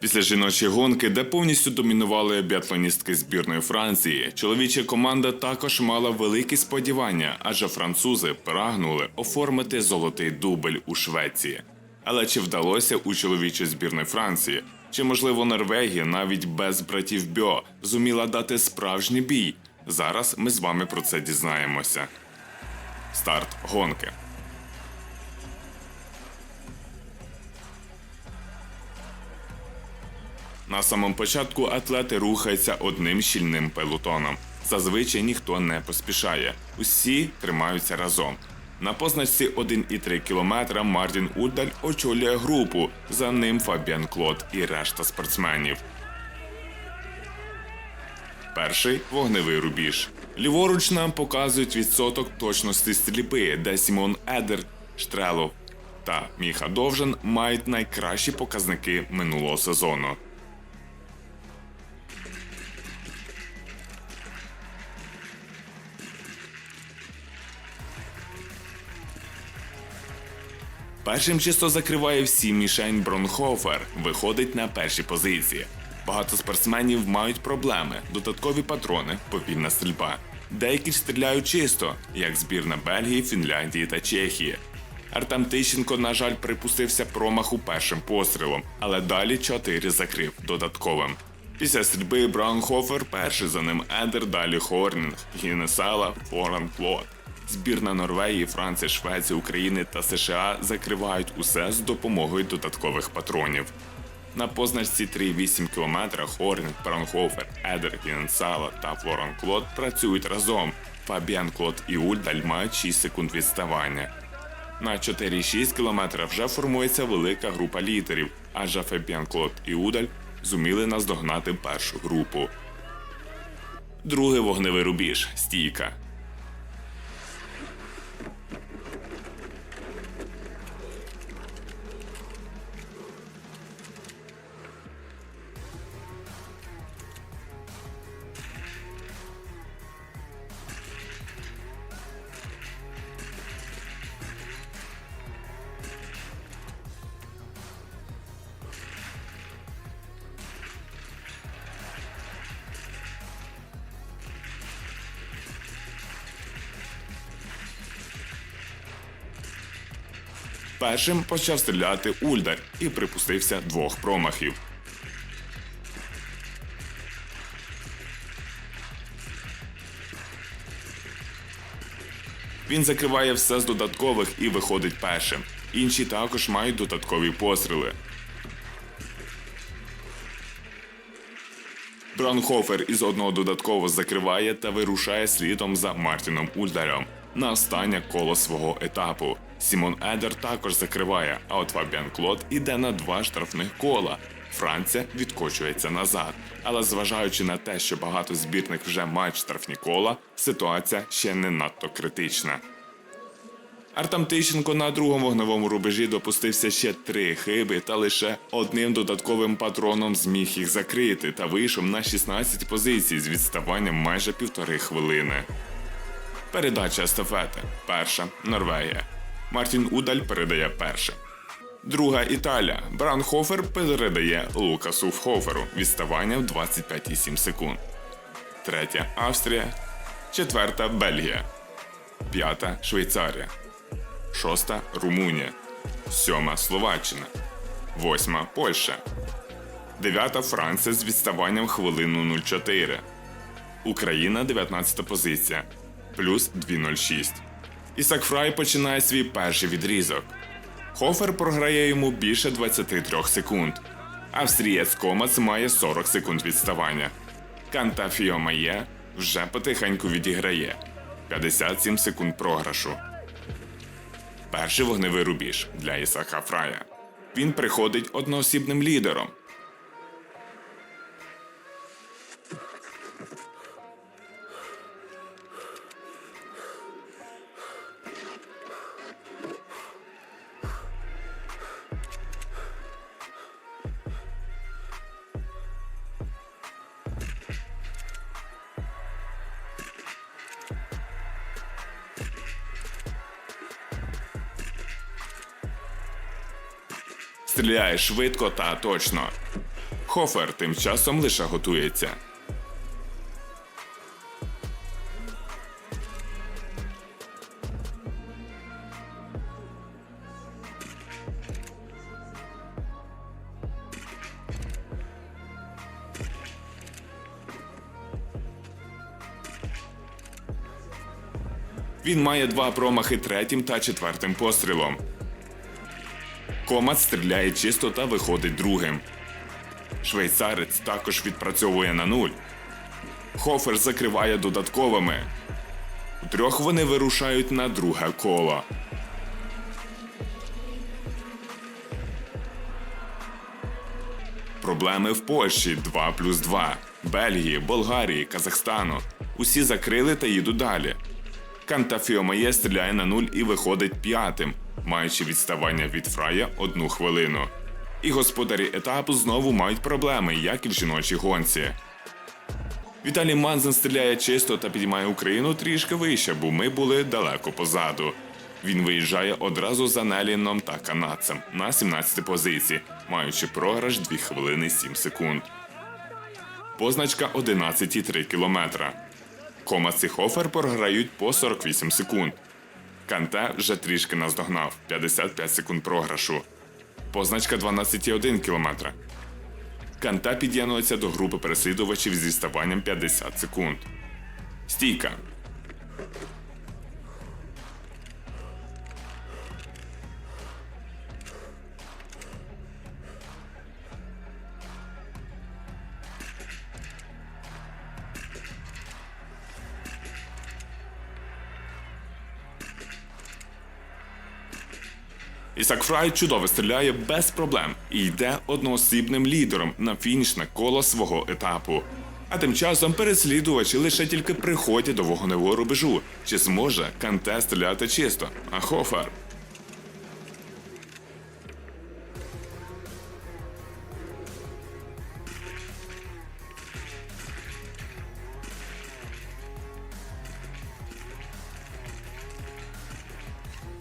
Після жіночої гонки, де повністю домінували біатлоністки збірної Франції, чоловіча команда також мала великі сподівання, адже французи прагнули оформити золотий дубль у Швеції. Але чи вдалося у чоловічої збірної Франції? Чи можливо Норвегія навіть без братів Бьо зуміла дати справжній бій? Зараз ми з вами про це дізнаємося. Старт гонки. На самому початку атлети рухаються одним щільним пелотоном. Зазвичай ніхто не поспішає. Усі тримаються разом. На позначці 1,3 км Мартін Удаль очолює групу. За ним Фабіан Клод і решта спортсменів. Перший вогневий рубіж. Ліворуч нам показують відсоток точності стрільби, де Сімон Едер, Штрелов та Міха Довжен мають найкращі показники минулого сезону. Першим чисто закриває всі мішень Бронхофер, виходить на перші позиції. Багато спортсменів мають проблеми, додаткові патрони, повільна стрільба. Деякі ж стріляють чисто, як збірна Бельгії, Фінляндії та Чехії. Артем Тищенко, на жаль, припустився промаху першим пострілом, але далі чотири закрив додатковим. Після стрільби Браунхофер перший за ним Едер, далі Хорнінг, Гінесала, Форан Клод. Збірна Норвегії, Франції, Швеції, України та США закривають усе з допомогою додаткових патронів. На позначці 3,8 км Хорнінг, Браунхофер, Едер, Гінесала та Форан Клод працюють разом. Фабіан Клод і Ульдаль мають 6 секунд відставання. На 4,6 км вже формується велика група лідерів, адже Фабіан Клод і Удаль зуміли наздогнати першу групу. Другий вогневий рубіж стійка. Першим почав стріляти Ульдар і припустився двох промахів. Він закриває все з додаткових і виходить першим. Інші також мають додаткові постріли. Браунхофер із одного додатково закриває та вирушає слідом за Мартіном Ульдарем на останнє коло свого етапу. Сімон Едер також закриває, а от Фабіан Клод іде на два штрафних кола. Франція відкочується назад. Але зважаючи на те, що багато збірних вже мають штрафні кола, ситуація ще не надто критична. Артем Тищенко на другому вогневому рубежі допустився ще три хиби та лише одним додатковим патроном зміг їх закрити та вийшов на 16 позицій з відставанням майже півтори хвилини. Передача естафети. Перша Норвегія. Мартін Удаль передає перше. Друга Італія. Браунхофер передає Лукасу Хоферу відставання в 25,7 секунд. Третя Австрія. Четверта Бельгія. П'ята Швейцарія. Шоста Румунія. Сьома Словаччина. Восьма Польща. Дев'ята Франція з відставанням хвилину 0,4. Україна 19 позиція. Плюс 2,06. Ісак Фрай починає свій перший відрізок. Хофер програє йому більше 23 секунд. Австрієць Комац має 40 секунд відставання. Кантафіо Має вже потихеньку відіграє 57 секунд програшу. Перший вогневий рубіж для Ісака Фрая. Він приходить одноосібним лідером. Стріляє швидко та точно. Хофер тим часом лише готується. Він має два промахи третім та четвертим пострілом. Комат стріляє чисто та виходить другим. Швейцарець також відпрацьовує на нуль. Хофер закриває додатковими. Трьох вони вирушають на друге коло. Проблеми в Польщі 2 плюс 2, Бельгії, Болгарії, Казахстану. Усі закрили та їдуть далі. Кантафіомає стріляє на нуль і виходить п'ятим, маючи відставання від фрая одну хвилину. І господарі етапу знову мають проблеми, як і в жіночій гонці. Віталій Манзен стріляє чисто та підіймає Україну трішки вище, бо ми були далеко позаду. Він виїжджає одразу за Неліном та канадцем на 17 позиції, маючи програш 2 хвилини 7 секунд. Позначка 11,3 кілометра. Комац і програють по 48 секунд. Канте вже трішки наздогнав 55 секунд програшу. Позначка 12,1 км. Канта під'єднується до групи переслідувачів зі ставанням 50 секунд. Стійка. Ісак Фрай чудово стріляє без проблем і йде одноосібним лідером на фінішне коло свого етапу. А тим часом переслідувачі лише тільки приходять до вогневого рубежу. Чи зможе Канте стріляти чисто? А Хофер?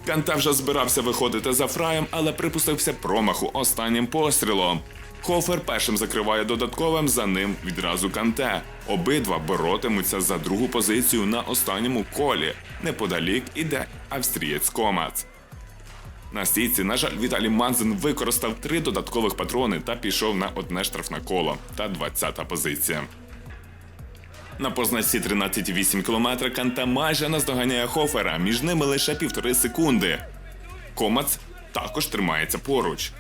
Канта вже збирався виходити за фраєм, але припустився промаху останнім пострілом. Хофер першим закриває додатковим, за ним відразу Канте. Обидва боротимуться за другу позицію на останньому колі. Неподалік іде австрієць Комац. На стійці, на жаль, Віталій Манзен використав три додаткових патрони та пішов на одне штрафне коло та 20-та позиція. На позначці 13,8 км Канта майже наздоганяє Хофера, між ними лише півтори секунди. Комац також тримається поруч.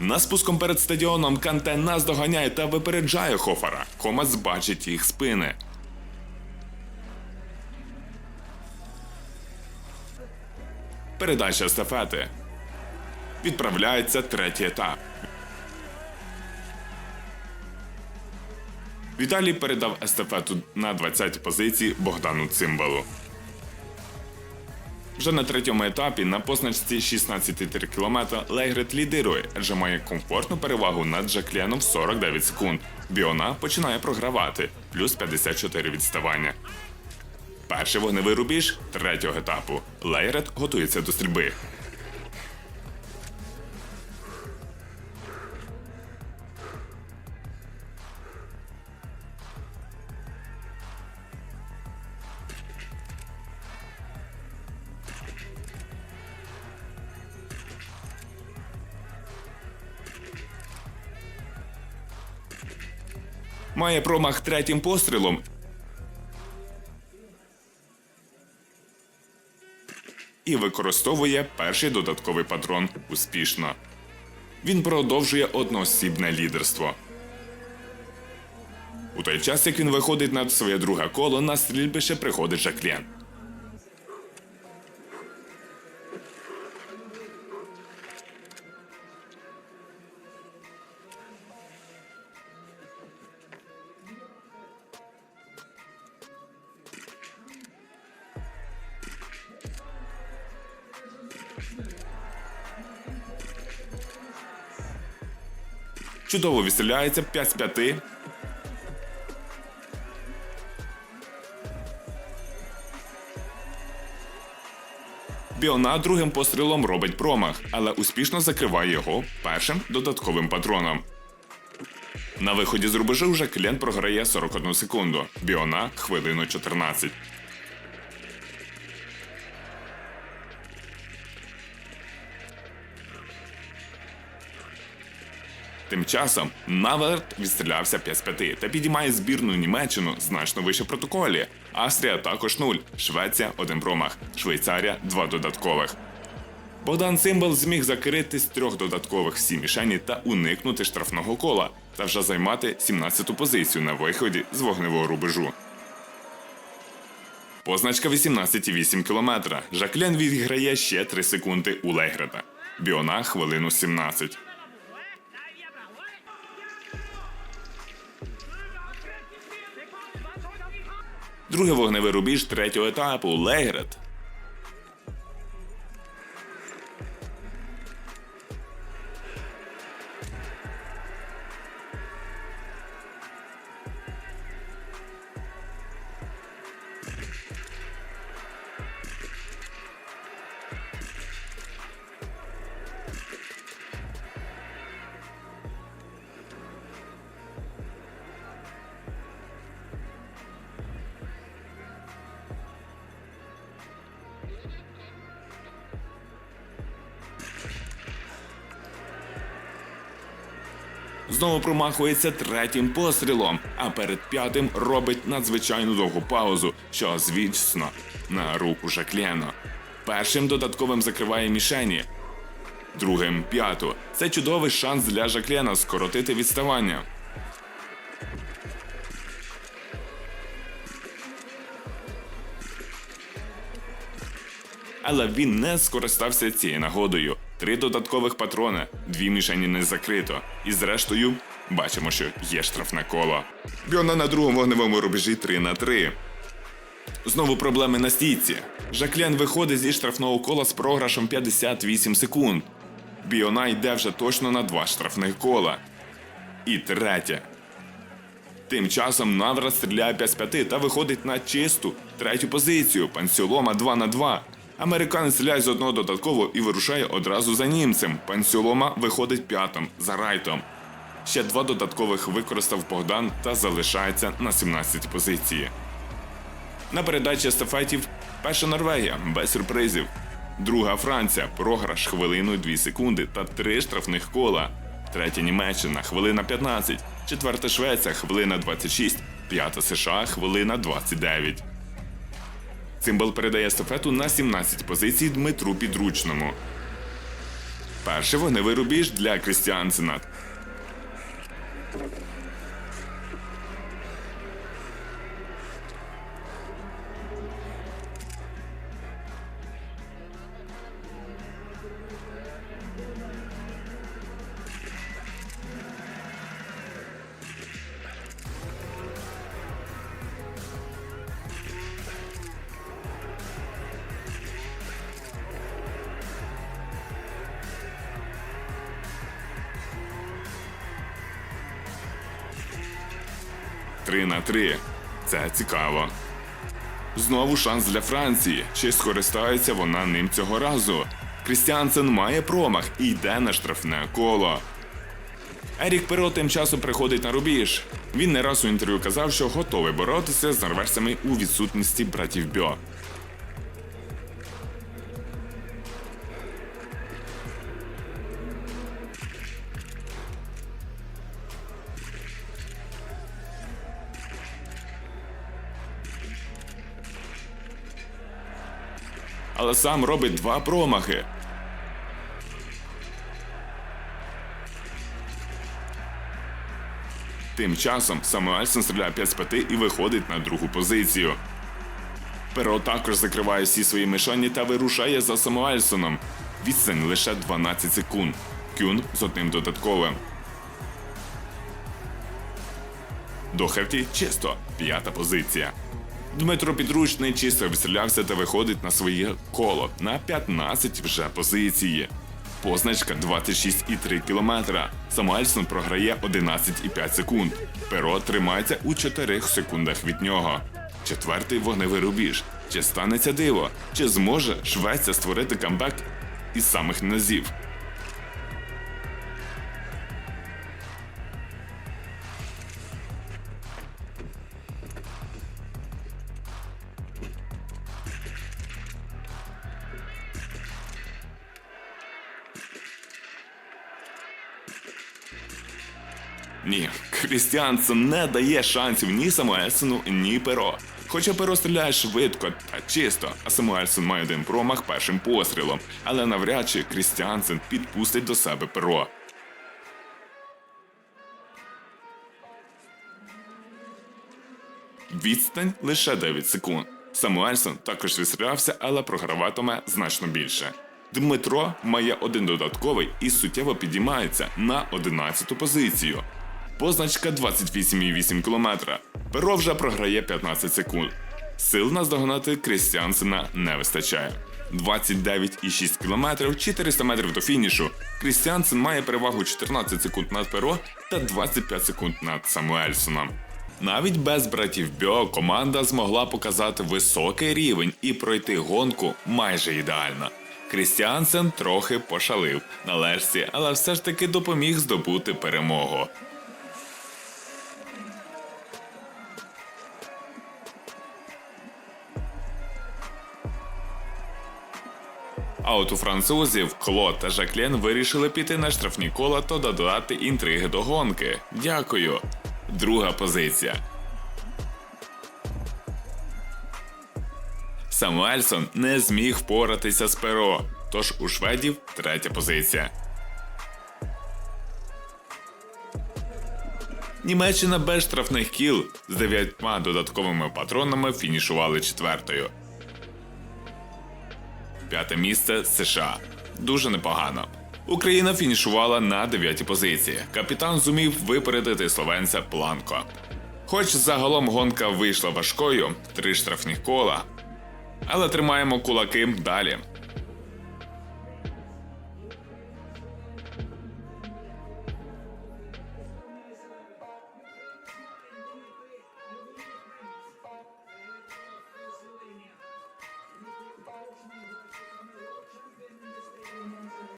На спуском перед стадіоном Канте наздоганяє та випереджає Хофера. Комац бачить їх спини. Передача естафети. Відправляється третій етап. Віталій передав естафету на 20-й позиції Богдану Цимбалу. Вже на третьому етапі на позначці 16,3 км Лейгрет лідирує, адже має комфортну перевагу над Жакліаном в 49 секунд. Біона починає програвати плюс 54 відставання. Перший вогневий рубіж третього етапу. Лейгрет готується до стрільби. Має промах третім пострілом. І використовує перший додатковий патрон успішно. Він продовжує одноосібне лідерство. У той час, як він виходить на своє друге коло, на стрільбище приходить Жаклен. Чудово відстріляється 5 з 5. Біона другим пострілом робить промах, але успішно закриває його першим додатковим патроном. На виході з рубежу Жаклен програє 41 секунду, Біона хвилину 14. Тим часом Наверт відстрілявся 5 з 5 та підіймає збірну Німеччину значно вище протоколі. Австрія також 0, Швеція 1 промах, Швейцарія 2 додаткових. Богдан Цимбал зміг закрити з трьох додаткових всі мішені та уникнути штрафного кола та вже займати 17-ту позицію на виході з вогневого рубежу. Позначка 18,8 км. Жаклен відіграє ще 3 секунди у Лейгрета. Біона хвилину 17. Другий вогневий рубіж третього етапу Лейгрет. Знову промахується третім пострілом, а перед п'ятим робить надзвичайно довгу паузу, що звісно на руку Жаклєна. Першим додатковим закриває мішені, другим п'яту. Це чудовий шанс для Жаклєна скоротити відставання. Але він не скористався цією нагодою. Три додаткових патрони, дві мішені не закрито. І зрештою, бачимо, що є штрафне коло. Бьона на другому вогневому рубежі 3 на 3. Знову проблеми на стійці. Жаклен виходить зі штрафного кола з програшем 58 секунд. Біона йде вже точно на два штрафних кола. І третє. Тим часом Навра стріляє 5 з 5 та виходить на чисту третю позицію. Пансіолома 2 на 2. Американець стріляє з одного додатково і вирушає одразу за німцем. Пансіолома виходить п'ятим за райтом. Ще два додаткових використав Богдан та залишається на 17 позиції. На передачі естафетів перша Норвегія без сюрпризів. Друга Франція програш хвилину 2 секунди та три штрафних кола. Третя Німеччина хвилина 15. Четверта Швеція хвилина 26. П'ята США хвилина 29. Цимбал передає естафету на 17 позицій Дмитру Підручному. Перший вогневий рубіж для Крістіансена. Три на три. Це цікаво. Знову шанс для Франції. Чи скористається вона ним цього разу? Крістіансен має промах і йде на штрафне коло. Ерік Перо тим часом приходить на рубіж. Він не раз у інтерв'ю казав, що готовий боротися з норвежцями у відсутності братів Бьо. Але сам робить два промахи. Тим часом Самуельсон стріляє 5 з 5 і виходить на другу позицію. Перо також закриває всі свої мішені та вирушає за Самуельсоном. Відстань лише 12 секунд. Кюн з одним додатковим. Дохерті чисто п'ята позиція. Дмитро Підручний чисто відстрілявся та виходить на своє коло на 15 вже позиції. Позначка 26,3 км. Самуельсон програє 11,5 секунд. Перо тримається у 4 секундах від нього. Четвертий вогневий рубіж. Чи станеться диво? Чи зможе Швеція створити камбек із самих низів? Ні, Крістіансен не дає шансів ні Самуельсону, ні Перо. Хоча Перо стріляє швидко та чисто, а Самуельсон має один промах першим пострілом, але навряд чи Крістіансен підпустить до себе Перо. Відстань лише 9 секунд. Самуельсон також відстрілявся, але програватиме значно більше. Дмитро має один додатковий і суттєво підіймається на 11-ту позицію. Позначка 28,8 км. Перо вже програє 15 секунд. Сил наздогнати Крістіансена не вистачає. 29,6 км, 400 метрів до фінішу. Крістіансен має перевагу 14 секунд над перо та 25 секунд над Самуельсоном. Навіть без братів Бьо команда змогла показати високий рівень і пройти гонку майже ідеально. Крістіансен трохи пошалив на лежці, але все ж таки допоміг здобути перемогу. А от у французів Клод та Жаклен вирішили піти на штрафні кола та додати інтриги до гонки. Дякую. Друга позиція. Самуельсон не зміг впоратися з перо, тож у шведів третя позиція. Німеччина без штрафних кіл з дев'ятьма додатковими патронами фінішували четвертою. П'яте місце США. Дуже непогано. Україна фінішувала на дев'ятій позиції. Капітан зумів випередити словенця Планко. Хоч загалом гонка вийшла важкою, три штрафні кола. Але тримаємо кулаки далі.